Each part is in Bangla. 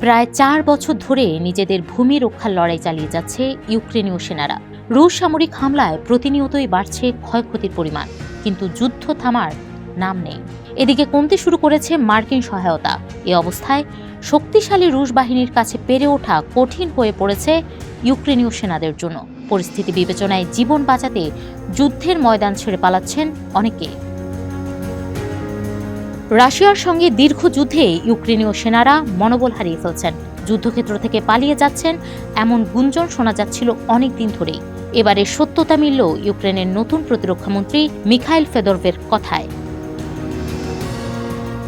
প্রায় চার বছর ধরে নিজেদের ভূমি রক্ষার লড়াই চালিয়ে যাচ্ছে ইউক্রেনীয় সেনারা। রুশ সামরিক হামলায় প্রতিনিয়তই বাড়ছে ক্ষয়ক্ষতির পরিমাণ, কিন্তু যুদ্ধ থামার নাম নেই। এদিকে কমতে শুরু করেছে মার্কিন সহায়তা। এ অবস্থায় শক্তিশালী রুশ বাহিনীর কাছে পেরে ওঠা কঠিন হয়ে পড়েছে ইউক্রেনীয় সেনাদের জন্য। পরিস্থিতি বিবেচনায় জীবন বাঁচাতে যুদ্ধের ময়দান ছেড়ে পালাচ্ছেন অনেকে রাশিয়ার সঙ্গে দীর্ঘ যুদ্ধে ইউক্রেনীয় সেনারা মনোবল হারিয়ে ফেলছেন। যুদ্ধক্ষেত্র থেকে পালিয়ে যাচ্ছেন এমন গুঞ্জন শোনা যাচ্ছিল অনেক দিন ধরেই। এবারে সত্যতা মিলল ইউক্রেনের নতুন প্রতিরক্ষামন্ত্রী মিখাইল ফেদরভের কথায়।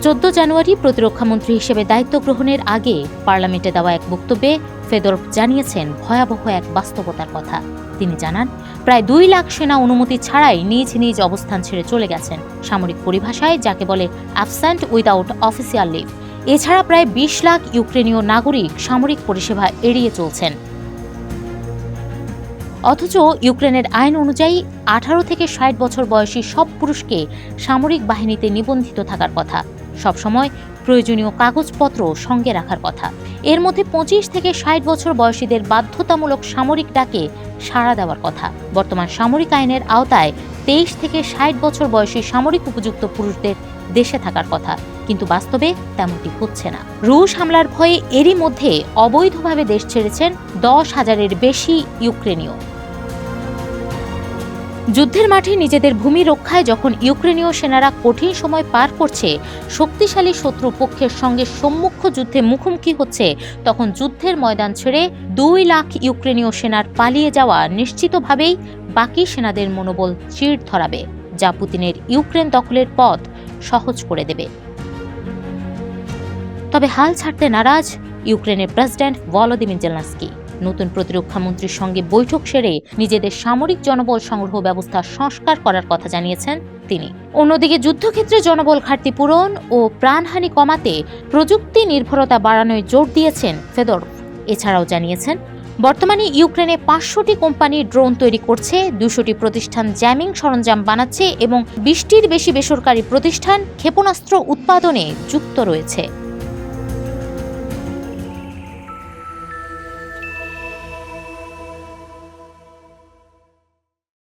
চোদ্দ জানুয়ারি প্রতিরক্ষামন্ত্রী হিসেবে দায়িত্ব গ্রহণের আগে পার্লামেন্টে দেওয়া এক বক্তব্যে ফেদরভ জানিয়েছেন ভয়াবহ এক বাস্তবতার কথা। তিনি জানান, প্রায় দুই লাখ সেনা অনুমতি ছাড়াই নিজ নিজ অবস্থান ছেড়ে চলে গেছেন। সামরিক পরিভাষায় যাকে বলে অ্যাবসেন্ট উইদাউট অফিসিয়াল লিভ এছাড়া প্রায় বিশ লাখ ইউক্রেনীয় নাগরিক সামরিক পরিষেবা এড়িয়ে চলছেন। অথচ ইউক্রেনের আইন অনুযায়ী আঠারো থেকে ষাট বছর বয়সী সব পুরুষকে সামরিক বাহিনীতে নিবন্ধিত থাকার কথা। সবসময় প্রয়োজনীয় কাগজপত্র সঙ্গে রাখার কথা। এর মধ্যে পঁচিশ থেকে ষাট বছর বয়সীদের বাধ্যতামূলক সামরিক ডাকে সাড়া দেওয়ার কথা। বর্তমান সামরিক আইনের আওতায় তেইশ থেকে ষাট বছর বয়সী সামরিক উপযুক্ত পুরুষদের দেশে থাকার কথা। কিন্তু বাস্তবে তেমনটি হচ্ছে না। রুশ হামলার ভয়ে এরই মধ্যে অবৈধভাবে দেশ ছেড়েছেন দশ হাজারের বেশি ইউক্রেনীয়। যুদ্ধের মাঠে নিজেদের ভূমি রক্ষায় যখন ইউক্রেনীয় সেনারা কঠিন সময় পার করছে, শক্তিশালী শত্রু পক্ষের সঙ্গে সম্মুখ যুদ্ধে মুখোমুখি হচ্ছে, তখন যুদ্ধের ময়দান ছেড়ে দুই লাখ ইউক্রেনীয় সেনার পালিয়ে যাওয়া নিশ্চিতভাবেই বাকি সেনাদের মনোবল চিড় ধরাবে, যা পুতিনের ইউক্রেন দখলের পথ সহজ করে দেবে। তবে হাল ছাড়তে নারাজ ইউক্রেনের প্রেসিডেন্ট ভলোদিমির জেলনাস্কি। নতুন প্রতিরক্ষামন্ত্রীর সঙ্গে বৈঠক সেরে নিজেদের সামরিক জনবল সংগ্রহ ব্যবস্থা সংস্কার করার কথা জানিয়েছেন তিনি। অন্যদিকে যুদ্ধক্ষেত্রে জনবল ঘাটতি পূরণ ও প্রাণহানি কমাতে প্রযুক্তি নির্ভরতা বাড়ানোয় জোর দিয়েছেন ফেদর এছাড়াও জানিয়েছেন, বর্তমানে ইউক্রেনে পাঁচশোটি কোম্পানি ড্রোন তৈরি করছে, দুশোটি প্রতিষ্ঠান জ্যামিং সরঞ্জাম বানাচ্ছে এবং বিশটির বেশি বেসরকারি প্রতিষ্ঠান ক্ষেপণাস্ত্র উৎপাদনে যুক্ত রয়েছে।